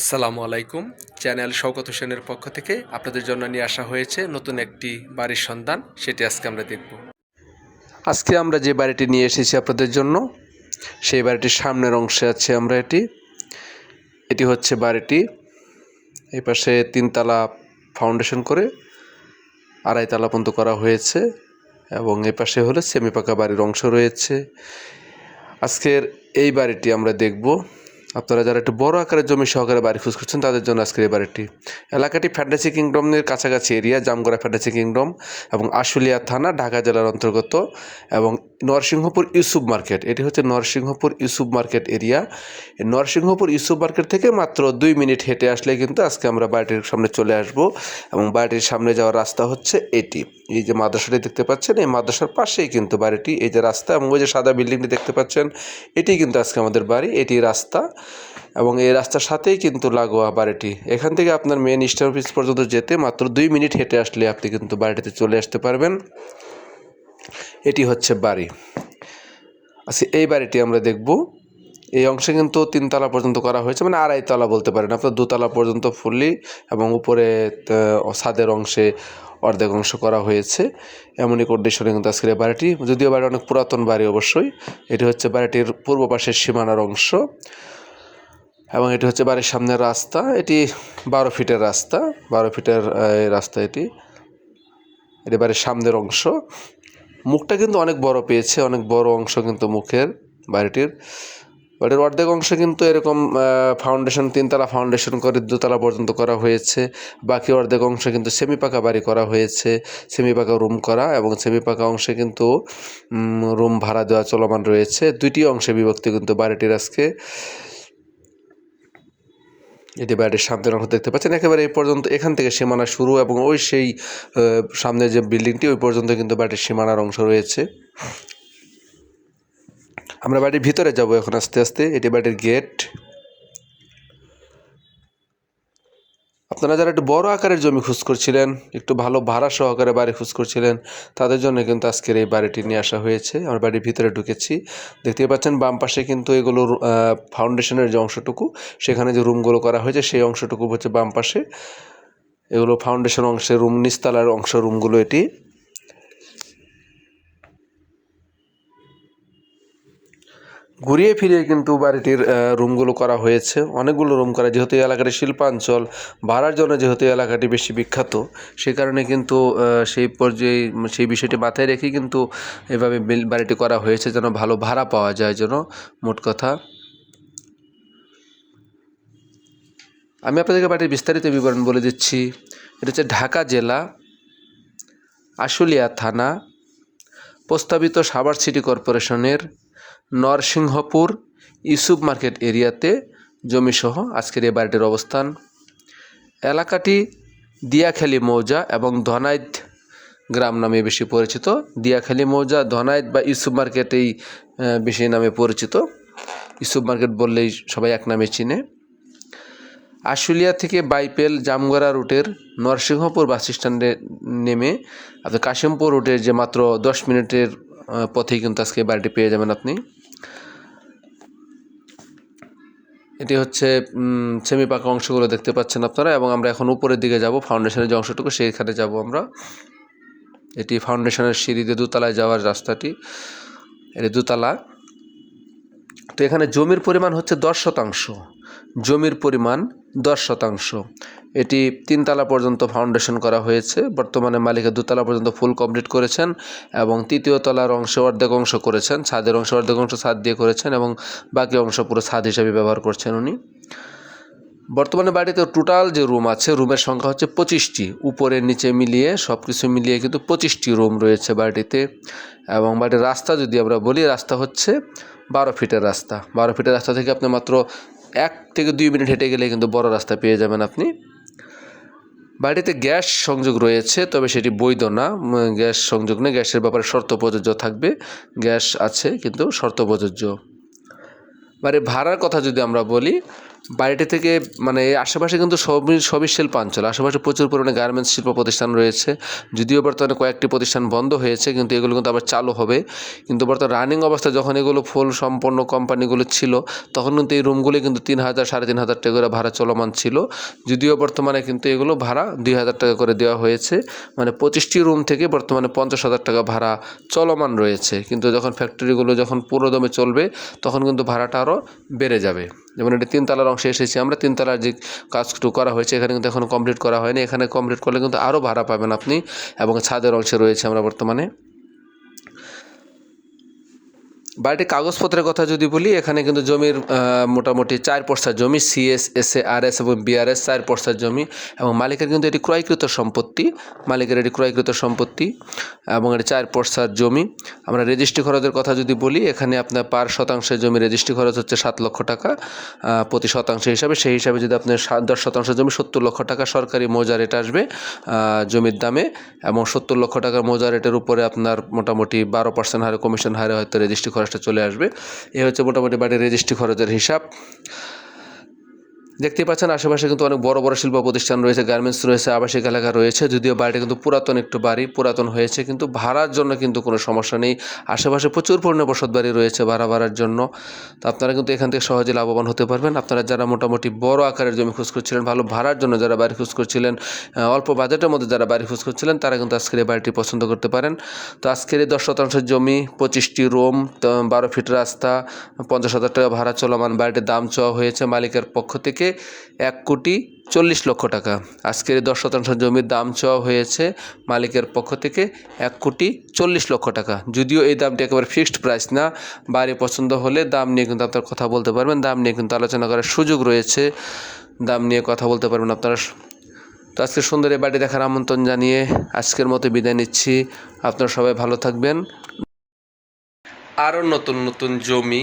আসসালামু আলাইকুম। চ্যানেল শওকত হোসেনের পক্ষ থেকে আপনাদের জন্য নিয়ে আসা হয়েছে নতুন একটি বাড়ির সন্ধান। সেটি আজকে আমরা দেখব। আজকে আমরা যে বাড়িটি নিয়ে এসেছি আপনাদের জন্য, সেই বাড়িটির সামনের অংশে আছে আমরা এটি। এটি হচ্ছে বাড়িটি। এই পাশে তিনতলা ফাউন্ডেশন করে আড়াইতলা পর্যন্ত করা হয়েছে এবং এ পাশে হলো সেমি পাকা বাড়ির অংশ রয়েছে। আজকের এই বাড়িটি আমরা দেখব। আপনারা যারা একটু বড় আকারের জমি সহকারে বাড়ি খুঁজ করছেন, তাদের জন্য আজকের এই বাড়িটি। এলাকাটি ফ্যান্টাসি কিংডমের কাছাকাছি এরিয়া জামগড়া ফ্যান্টাসি কিংডম এবং আশুলিয়া থানা, ঢাকা জেলার অন্তর্গত এবং নরসিংহপুর ইউসুফ মার্কেট। এটি হচ্ছে Narsinghpur Yusuf market area. Narsinghpur Yusuf market থেকে মাত্র দুই মিনিট হেঁটে আসলে কিন্তু আজকে আমরা বাড়িটির সামনে চলে আসব এবং বাড়িটির সামনে যাওয়ার রাস্তা হচ্ছে এটি। এই যে মাদ্রাসাটি দেখতে পাচ্ছেন, এই মাদ্রাসার পাশেই কিন্তু বাড়িটি, এই যে রাস্তা এবং ওই যে সাদা বিল্ডিংটি দেখতে পাচ্ছেন, এটি কিন্তু আজকে আমাদের বাড়ি, এটি রাস্তা এবং এই রাস্তার সাথেই কিন্তু লাগোয়া বাড়িটি। এখান থেকে আপনার মেন স্টার অফিস পর্যন্ত যেতে মাত্র দুই মিনিট হেঁটে আসলে আপনি কিন্তু বাড়িটিতে চলে আসতে পারবেন। এটি হচ্ছে বাড়ি। আচ্ছা এই বাড়িটি আমরা দেখব। এই অংশে কিন্তু তিনতলা পর্যন্ত করা হয়েছে মানে আড়াইতলা বলতে পারেন। আপনার দুতলা পর্যন্ত ফুললি এবং উপরে ছাদের অংশে অর্ধেক অংশ করা হয়েছে। এমনই কন্ডিশনে কিন্তু আজকের এই বাড়িটি। যদিও বাড়ি অনেক পুরাতন বাড়ি অবশ্যই। এটি হচ্ছে বাড়িটির পূর্ব পাশের সীমানার অংশ এবং এটি হচ্ছে বাড়ির সামনের রাস্তা। এটি বারো ফিটের রাস্তা। বারো ফিটের রাস্তা এটি। এটি বাড়ির সামনের অংশ। মুখটা কিন্তু অনেক বড় পেয়েছে, অনেক বড় অংশ কিন্তু মুখের বাড়িটির। বাড়ির অর্ধেক অংশ কিন্তু এরকম ফাউন্ডেশন তিনতলা ফাউন্ডেশন করে দুতলা পর্যন্ত করা হয়েছে। বাকি অর্ধেক অংশ কিন্তু সেমি পাকা বাড়ি করা হয়েছে সেমি পাকা রুম করা এবং সেমি পাকা অংশে কিন্তু রুম ভাড়া দেওয়া চলমান রয়েছে। দুইটি অংশে বিভক্ত কিন্তু বাড়িটির আজকে। এটি বাড়িটির সামনের অংশ দেখতে পাচ্ছেন। একেবারে এই পর্যন্ত এখান থেকে সীমানা শুরু এবং ওই সেই সামনে যে বিল্ডিংটি, ওই পর্যন্ত কিন্তু বাড়ির সীমানার অংশ রয়েছে। আমরা বাড়ির ভিতরে যাব এখন আস্তে আস্তে। এটি বাড়ির গেট। আপনারা যারা একটু বড় আকারের জমি খোঁজ করছিলেন, একটু ভালো ভাড়া সহকারে বাড়ি খোঁজ করছিলেন, তাদের জন্য কিন্তু আজকের এই বাড়িটি নিয়ে আসা হয়েছে। আমার বাড়ির ভিতরে ঢুকেছি। দেখতে পাচ্ছেন বাম পাশে কিন্তু এগুলো ফাউন্ডেশনের যে অংশটুকু, সেখানে যে রুমগুলো করা হয়েছে, সেই অংশটুকু হচ্ছে বাম পাশে। এগুলো ফাউন্ডেশন অংশে রুম, নিস্তালার অংশ রুমগুলো এটি। ঘুরিয়ে ফিরিয়ে কিন্তু বাড়িটির রুমগুলো করা হয়েছে। অনেকগুলো রুম করা, যেহেতু এই এলাকাটি শিল্পাঞ্চল, ভাড়ার জন্য যেহেতু এই এলাকাটি বেশি বিখ্যাত, সে কারণে কিন্তু সেই পর্যায়ে, সেই বিষয়টি মাথায় রেখেই কিন্তু এভাবে বাড়িটি করা হয়েছে, যেন ভালো ভাড়া পাওয়া যায়, যেন মোট কথা। আমি আপনাদেরকে বাড়ির বিস্তারিত বিবরণ বলে দিচ্ছি। এটা হচ্ছে ঢাকা জেলা, আশুলিয়া থানা, প্রস্তাবিত সাভার সিটি কর্পোরেশনের নরসিংহপুর ইউসুফ মার্কেট এরিয়াতে জমিসহ আজকের এই বাড়িটির অবস্থান। এলাকাটি দিয়াখালী মৌজা এবং ধনাইদ গ্রাম নামে বেশি পরিচিত। দিয়াখালী মৌজা, ধনাইদ বা ইউসুফ মার্কেটেই বেশি নামে পরিচিত। ইউসুফ মার্কেট বললেই সবাই এক নামে চিনে। আশুলিয়া থেকে বাইপেল জামগড়া রুটের নরসিংহপুর বাস স্ট্যান্ডে নেমে আপনার কাশিমপুর রুটের যে মাত্র দশ মিনিটের পথেই কিন্তু আজকে বাড়িটি পেয়ে যাবেন আপনি। এটি হচ্ছে সেমি পাকা অংশগুলো দেখতে পাচ্ছেন আপনারা এবং আমরা এখন উপরের দিকে যাব ফাউন্ডেশনের যে অংশটুকু সেইখানে যাব আমরা। এটি ফাউন্ডেশনের সিঁড়িতে দোতলায় যাওয়ার রাস্তাটি, এটি দোতলা। তো এখানে জমির পরিমাণ হচ্ছে দশ শতাংশ, জমির পরিমাণ দশ শতাংশ। এটি তিনতলা পর্যন্ত ফাউন্ডেশন করা হয়েছে। বর্তমানে মালিকের দুতলা পর্যন্ত ফুল কমপ্লিট করেছেন এবং তৃতীয় তলার অংশ অর্ধেক অংশ করেছেন, ছাদের অংশ অর্ধেক অংশ ছাদ দিয়ে করেছেন এবং বাকি অংশ পুরো ছাদ হিসাবে ব্যবহার করছেন উনি। বর্তমানে বাড়িতে টোটাল যে রুম আছে রুমের সংখ্যা হচ্ছে পঁচিশটি। উপরে, নিচে মিলিয়ে সব কিছু মিলিয়ে কিন্তু পঁচিশটি রুম রয়েছে বাড়িতে এবং বাড়ির রাস্তা যদি আমরা বলি, রাস্তা হচ্ছে বারো ফিটের রাস্তা। বারো ফিটের রাস্তা থেকে আপনি মাত্র এক থেকে দুই মিনিট হেঁটে গেলে কিন্তু বড় রাস্তা পেয়ে যাবেন আপনি। বাড়িতে গ্যাস সংযোগ রয়েছে, তবে সেটি বৈধ না। গ্যাস সংযোগ নেই, গ্যাসের ব্যাপারে শর্ত প্রযোজ্য থাকবে। গ্যাস আছে, কিন্তু শর্ত প্রযোজ্য। বাড়ির ভাড়ার কথা যদি আমরা বলি বাড়িটি থেকে মানে আশেপাশে কিন্তু সবই সবই শিল্পাঞ্চল। আশেপাশে প্রচুর পরিমাণে গার্মেন্টস শিল্প প্রতিষ্ঠান রয়েছে। যদিও বর্তমানে কয়েকটি প্রতিষ্ঠান বন্ধ হয়েছে, কিন্তু এগুলো কিন্তু আবার চালু হবে। কিন্তু বর্তমানে রানিং অবস্থায় যখন এগুলো ফুল সম্পন্ন কোম্পানিগুলো ছিল, তখন কিন্তু এই রুমগুলি কিন্তু তিন হাজার, সাড়ে তিন হাজার টাকা করে ভাড়া চলমান ছিল। যদিও বর্তমানে কিন্তু এগুলো ভাড়া দুই হাজার টাকা করে দেওয়া হয়েছে। মানে পঁচিশটি রুম থেকে বর্তমানে পঞ্চাশ হাজার টাকা ভাড়া চলমান রয়েছে। কিন্তু যখন ফ্যাক্টরিগুলো যখন পুরোদমে চলবে, তখন কিন্তু ভাড়াটা আরও বেড়ে যাবে। যেমন এটি তিনতলার অংশে এসেছি আমরা তিনতলার যে কাজটুকু করা হয়েছে, এখানে কিন্তু এখনও কমপ্লিট করা হয়নি। এখানে কমপ্লিট করলে কিন্তু আরও ভাড়া পাবেন আপনি এবং ছাদের অংশে রয়েছে আমরা বর্তমানে। বাড়িটির কাগজপত্রের কথা যদি বলি, এখানে কিন্তু জমির মোটামুটি চার পর্সার জমি CS S A R S এবং বিআরএস চার পর্সার জমি এবং মালিকের কিন্তু এটি ক্রয়কৃত সম্পত্তি, মালিকের এটি ক্রয়কৃত সম্পত্তি এবং এটি চার পর্সার জমি। আমরা রেজিস্ট্রি খরচের কথা যদি বলি, এখানে আপনার পার শতাংশের জমি রেজিস্ট্রি খরচ হচ্ছে সাত লক্ষ টাকা প্রতি শতাংশ হিসাবে। সেই হিসাবে যদি আপনার সাত দশ শতাংশ জমি, সত্তর লক্ষ টাকা সরকারি মৌজা রেট আসবে জমির দামে এবং সত্তর লক্ষ টাকার মৌজা রেটের উপরে আপনার মোটামুটি বারো পার্সেন্ট হারে কমিশন হারে হয়তো রেজিস্ট্রি খরচটা চলে আসবে। এ হচ্ছে মোটামুটি বাড়ির রেজিস্ট্রি খরচের হিসাব। দেখতেই পাচ্ছেন, আশেপাশে কিন্তু অনেক বড় বড় শিল্প প্রতিষ্ঠান রয়েছে গার্মেন্টস রয়েছে, আবাসিক এলাকা রয়েছে, যদিও বাড়িটা কিন্তু পুরাতন, একটু বাড়ি পুরাতন হয়েছে, কিন্তু ভাড়ার জন্য কিন্তু কোনো সমস্যা নেই। আশেপাশে প্রচুর পরিমাণে বসত বাড়ি রয়েছে ভাড়া ভাড়ার জন্য। তো আপনারা কিন্তু এখান থেকে সহজে লাভবান হতে পারবেন। আপনারা যারা মোটামুটি বড় আকারের জমি খোঁজ করছিলেন, ভালো ভাড়ার জন্য যারা বাড়ি খোঁজ করছিলেন অল্প বাজেটের মধ্যে যারা বাড়ি খোঁজ করছিলেন, তারা কিন্তু আজকের এই বাড়িটি পছন্দ করতে পারেন। তো আজকের এই দশ শতাংশ জমি, পঁচিশটি রুম বারো ফিট রাস্তা, পঞ্চাশ হাজার টাকা ভাড়া চলমান বাড়িটির দাম চাওয়া হয়েছে মালিকের পক্ষ থেকে। এক কোটি চল্লিশ লক্ষ টাকা। আজকের দশ শতাংশ জমির দাম চাওয়া হয়েছে মালিকের পক্ষ থেকে এক কোটি চল্লিশ লক্ষ টাকা। যদিও এই দামটি একেবারে ফিক্সড প্রাইস না, বাড়ি পছন্দ হলে দাম নিয়ে কিন্তু আপনার কথা বলতে পারবেন, দাম নিয়ে কিন্তু আলোচনা করার সুযোগ রয়েছে, দাম নিয়ে কথা বলতে পারবেন আপনারা। তো আজকে সুন্দর এই বাড়ি দেখার আমন্ত্রণ জানিয়ে আজকের মতো বিদায় নিচ্ছি। আপনারা সবাই ভালো থাকবেন। আরও নতুন নতুন জমি